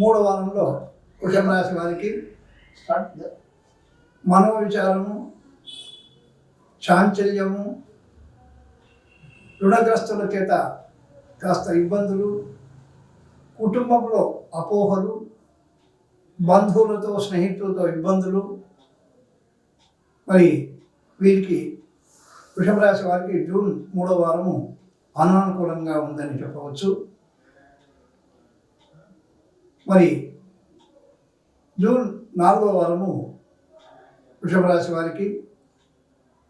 మూడో వారంలో వృషభ రాశి వారికి మనో విచారము చాంచల్యము రుణగ్రస్తుల చేత కాస్త ఇబ్బందులు కుటుంబంలో అపోహలు బంధువులతో స్నేహితులతో ఇబ్బందులు. మరి వీరికి వృషభ రాశి వారికి జూన్ మూడో వారము అనానుకూలంగా ఉందని చెప్పవచ్చు. మరి జూన్ నాలుగో వారము వృషభ రాశి వారికి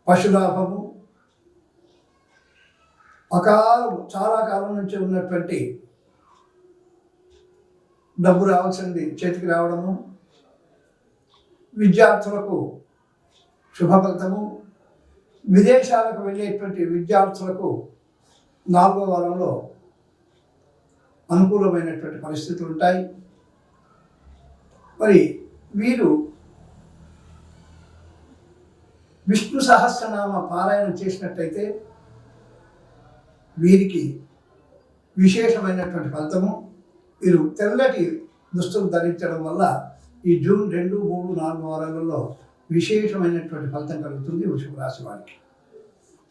పశులాభము. అకాలం చాలా కాలం నుంచి ఉన్నటువంటి డబ్బు రావాల్సింది చేతికి రావడము విద్యార్థులకు శుభఫలితము విదేశాలకు వెళ్ళేటువంటి విద్యార్థులకు నాలుగో వారంలో అనుకూలమైనటువంటి పరిస్థితులు ఉంటాయి. మరి వీరు విష్ణు సహస్రనామ పారాయణం చేసినట్టయితే వీరికి విశేషమైనటువంటి ఫలితము. వీరు తెల్లటి దుస్తులు ధరించడం వల్ల ఈ జూన్ రెండు మూడు నాలుగు వారాలలో విశేషమైనటువంటి ఫలితం కలుగుతుంది వృషభ రాశి వారికి.